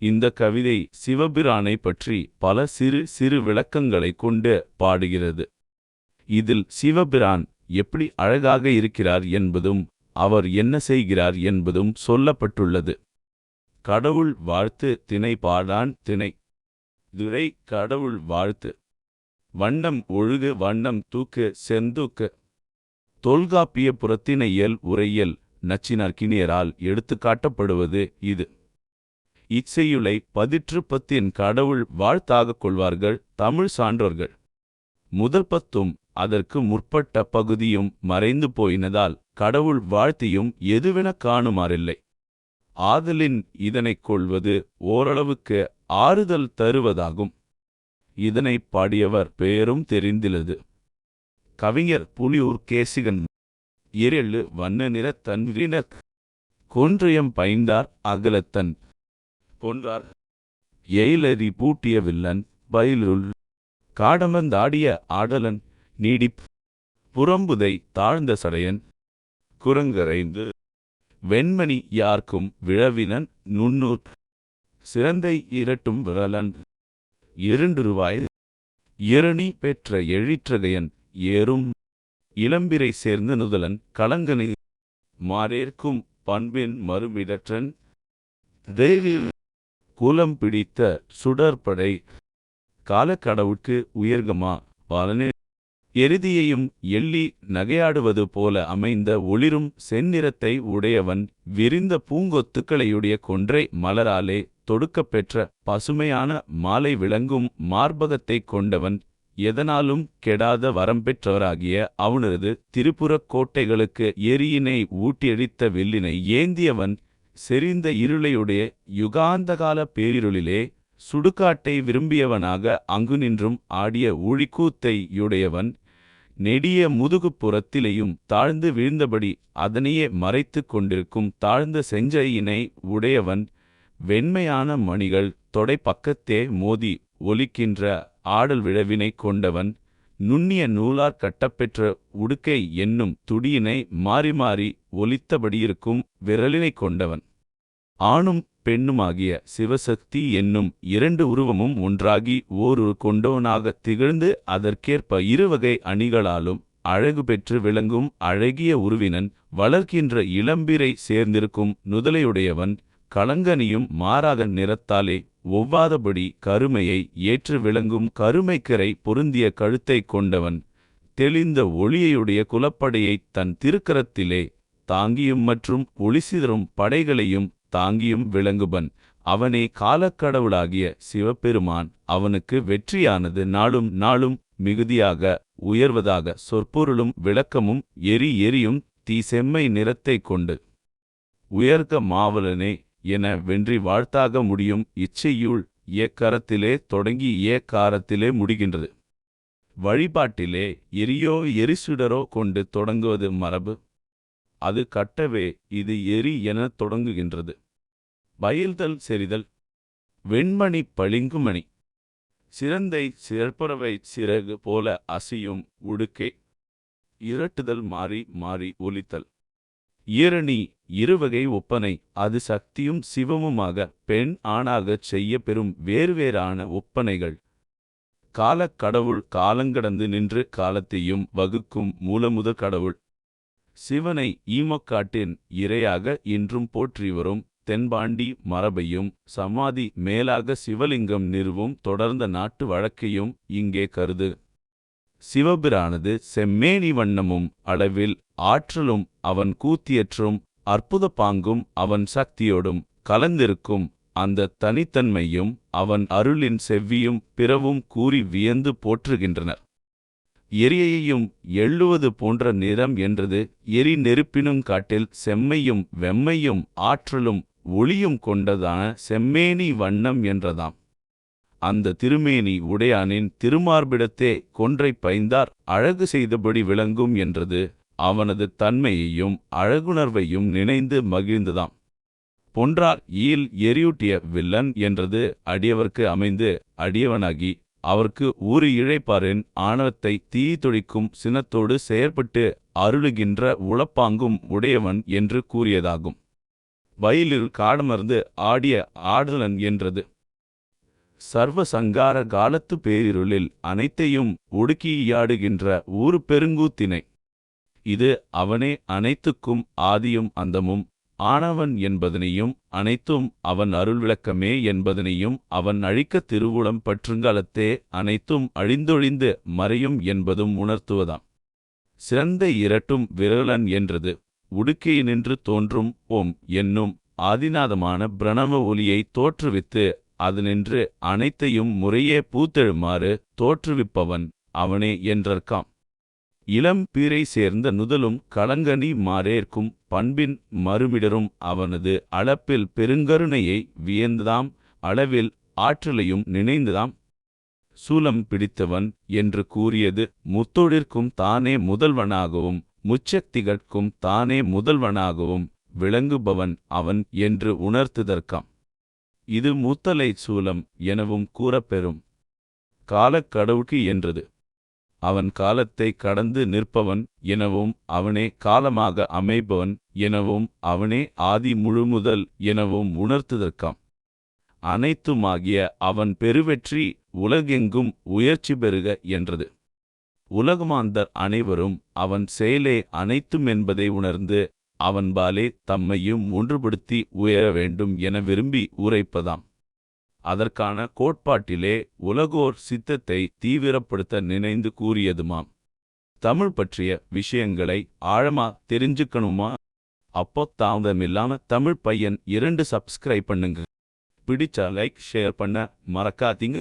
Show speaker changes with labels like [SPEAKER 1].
[SPEAKER 1] இந்த கவிதை சிவபிரானை பற்றி பல சிறு சிறு விளக்கங்களைக் கொண்டு பாடுகிறது. இதில் சிவபிரான் எப்படி அழகாக இருக்கிறார் என்பதும் அவர் என்ன செய்கிறார் என்பதும் சொல்லப்பட்டுள்ளது. கடவுள் வாழ்த்து திணை பாடான் திணை. துரை கடவுள் வாழ்த்து. வண்ணம் ஒழுகு வண்ணம் தூக்கு செந்தூக்கு. தொல்காப்பிய புறத்தினையல் உரையல் நச்சினார்க்கினியரால் எடுத்துக்காட்டப்படுவது இது. இச்செய்யுளை பதிற்றுப்பத்தின் கடவுள் வாழ்த்தாகக் கொள்வார்கள் தமிழ் சான்றோர்கள். முதல் பத்தும் அதற்கு முற்பட்ட பகுதியும் மறைந்து போயினதால் கடவுள் வாழ்த்தியும் எதுவெனக் காணுமாறில்லை. ஆதலின் இதனைக் கொள்வது ஓரளவுக்கு ஆறுதல் தருவதாகும். இதனைப் பாடியவர் பெயரும் தெரிந்திலது. கவிஞர் புலியூர் கேசிகன். எரெழு வண்ண நிறத் தன்விரினர் கொன்றையம் பைந்தார் அகலத்தன். கொன்றார் எயிலரி பூட்டிய வில்லன் பயிலுள் காடமந்தாடிய ஆடலன் நீடிப் புறம்புதை தாழ்ந்த சடையன் குரங்கரைந்து வெண்மணி யார்க்கும் விழவினன் நுண்ணூர் சிறந்தை இரட்டும் விரலன் இருண்டுருவாய் இரணி பெற்ற எழிற்றகையன் ஏறும் இளம்பிரை சேர்ந்த நுதலன் கலங்கனை மாறேற்கும் பண்பின் மறுமிடற்றன் தெய்வீர் குலம் பிடித்த சுடற்படை காலக்கடவுட்கு உயர்கமா? பாலனே. எருதியையும் எள்ளி நகையாடுவது போல அமைந்த ஒளிரும் செந்நிறத்தை உடையவன் விரிந்த பூங்கொத்துக்களையுடைய கொன்றை மலராலே தொடுக்கப்பெற்ற பசுமையான மாலை விளங்கும் மார்பகத்தைக் கொண்டவன் எதனாலும் கெடாத வரம்பெற்றவராகிய அவனது திருப்புறக் கோட்டைகளுக்கு எரியினை ஊட்டியடித்த வில்லினை ஏந்தியவன் செறிந்த இருளையுடைய யுகாந்தகால பேரிருளிலே சுடுகாட்டை விரும்பியவனாக அங்கு நின்றும் ஆடிய ஊழிக்கூத்தை யுடையவன் நெடிய முதுகுப்புறத்திலேயும் தாழ்ந்து வீழ்ந்தபடி அதனையே மறைத்து கொண்டிருக்கும் தாழ்ந்த செஞ்சையினை உடையவன் வெண்மையான மணிகள் தொடை பக்கத்தே மோதி ஒலிக்கின்ற ஆடல் விழவினை கொண்டவன் நுண்ணிய நூலார் கட்டப்பெற்ற உடுக்கை என்னும் துடியினை மாறி மாறி ஒலித்தபடியிருக்கும் விரலினைக் கொண்டவன். ஆணும் பெண்ணுமாகிய சிவசக்தி என்னும் இரண்டு உருவமும் ஒன்றாகி ஓருரு கொண்டோனாகத் திகழ்ந்து அதற்கேற்ப இருவகை அணிகளாலும் அழகு பெற்று விளங்கும் அழகிய உருவினன் வளர்க்கின்ற இளம்பிரை சேர்ந்திருக்கும் நுதலையுடையவன் களங்கனியும் மாறாக நிறத்தாலே ஒவ்வாதபடி கருமையை ஏற்று விளங்கும் கருமைக்கரை பொருந்திய கழுத்தைக் கொண்டவன் தெளிந்த ஒளியையுடைய குலப்படையைத் தன் திருக்கரத்திலே தாங்கியும் மற்றும் ஒளிசிதறும் படைகளையும் தாங்கியும் விளங்குபன். அவனே காலக்கடவுளாகிய சிவபெருமான் அவனுக்கு வெற்றியானது நாளும் நாளும் மிகுதியாக உயர்வதாக சொற்பொருளும் விளக்கமும் எரி எரியும் தீ செம்மை நிறத்தைக் கொண்டு. உயர்க மாவலனே என வென்றி வாழ்த்தாக முடியும் இச்சையுள் ஏக்கரத்திலே தொடங்கி ஏக்காரத்திலே முடிகின்றது. வழிபாட்டிலே எரியோ எரிசுடரோ கொண்டு தொடங்குவது மரபு. அது கட்டவே இது எரி என தொடங்குகின்றது. பயில்தல் செறிதல். வெண்மணி பளிங்குமணி. சிறந்தை சிறப்புறவை சிறகு போல அசையும் உடுக்கை. இரட்டுதல் மாறி மாறி ஒலித்தல். ஈரணி இருவகை ஒப்பனை அது சக்தியும் சிவமுமாக பெண் ஆணாகச் செய்ய பெறும் வேறுவேறான ஒப்பனைகள். காலக் கடவுள் காலங்கடந்து நின்று காலத்தையும் வகுக்கும் மூலமுத கடவுள். சிவனை ஈமக்காட்டின் இரையாக இன்றும் போற்றி வரும் தென்பாண்டி மரபையும் சமாதி மேலாக சிவலிங்கம் நிறுவும் தொடர்ந்த நாட்டு வழக்கையும் இங்கே கருது. சிவபிரானது செம்மேனி வண்ணமும் அளவில் ஆற்றலும் அவன் கூத்தியற்றும் அற்புத பாங்கும் அவன் சக்தியோடும் கலந்திருக்கும் அந்த தனித்தன்மையும் அவன் அருளின் செவ்வியும் பிறவும் கூறி வியந்து போற்றுகின்றனர். எரியையும் எள்ளுவது போன்ற நிறம் என்றது எரி நெருப்பினும் காட்டில் செம்மையும் வெம்மையும் ஆற்றலும் ஒளியும் கொண்டதான செம்மேனி வண்ணம் என்றதாம். அந்த திருமேனி உடையானின் திருமார்பிடத்தே கொன்றை பைந்தார் அழகு செய்தபடி விளங்கும் என்றது அவனது தன்மையையும் அழகுணர்வையும் நினைந்து மகிழ்ந்ததாம். பொன்றார் ஈல் எரியூட்டிய வில்லன் என்றது அடியவர்க்கு அமைந்து அடியவனாகி அவர்க்கு ஊறு இழைப்பாரின் ஆணவத்தை தீயொழிக்கும் சினத்தோடு செயற்பட்டு அருளுகின்ற உளப்பாங்கும் உடையவன் என்று கூறியதாகும். வயலில் காடமர்ந்து ஆடிய ஆடலன் என்றது. சர்வ சங்கார காலத்து பேரிருளில் அனைத்தையும் ஒடுக்கியாடுகின்ற ஊரு பெருங்கூத்தினை. இது அவனே அனைத்துக்கும் ஆதியும் அந்தமும் ஆனவன் என்பதனையும் அனைத்தும் அவன் அருள் விளக்கமே என்பதனையும் அவன் அழிக்க திருவுளம் பற்றுங்காலத்தே அனைத்தும் அழிந்தொழிந்து மறையும் என்பதும் உணர்த்துவதாம். சிறந்த இரட்டும் விரலன் என்றது உடுக்கையினின்று தோன்றும் ஓம் என்னும் ஆதிநாதமான பிரணவ ஒலியை தோற்றுவித்து அதனின்று அனைத்தையும் முறையே பூத்தெழுமாறு தோற்றுவிப்பவன் அவனே என்றற்காம். இளம் பீரை சேர்ந்த நுதலும் களங்கனி மாறேற்கும் பண்பின் மறுமிடரும் அவனது அளப்பில் பெருங்கருணையை வியந்ததாம் அளவில் ஆற்றலையும் நினைந்ததாம். சூலம் பிடித்தவன் என்று கூறியது முத்தொழிற்கும் தானே முதல்வனாகவும் முச்சக்திகட்கும் தானே முதல்வனாகவும் விளங்குபவன் அவன் என்று உணர்த்துதற்காம். இது மூத்தலை சூலம் எனவும் கூறப்பெறும். காலக்கடவுக்கு என்றது. அவன் காலத்தை கடந்து நிற்பவன் எனவும் அவனே காலமாக அமைபவன் எனவும் அவனே ஆதி முழுமுதல் எனவும் உணர்த்துதற்காம். அனைத்துமாகிய அவன் பெருவெற்றி உலகெங்கும் உயர்ச்சி பெறுக என்றது. உலகமாந்தர் அனைவரும் அவன் செயலே அனைத்தும் என்பதை உணர்ந்து அவன்பாலே தம்மையும் ஒன்றுபடுத்தி உயர வேண்டும் என விரும்பி உரைப்பதாம். அதற்கான கோட்பாட்டிலே உலகோர் சித்தத்தை தீவிரப்படுத்த நினைந்து கூறியதுமாம். தமிழ் பற்றிய விஷயங்களை ஆழமா தெரிஞ்சுக்கணுமா? அப்போ தாமதமில்லாம தமிழ் பையன் இரண்டு சப்ஸ்கிரைப் பண்ணுங்க. பிடிச்சா லைக் ஷேர் பண்ண மறக்காதீங்க.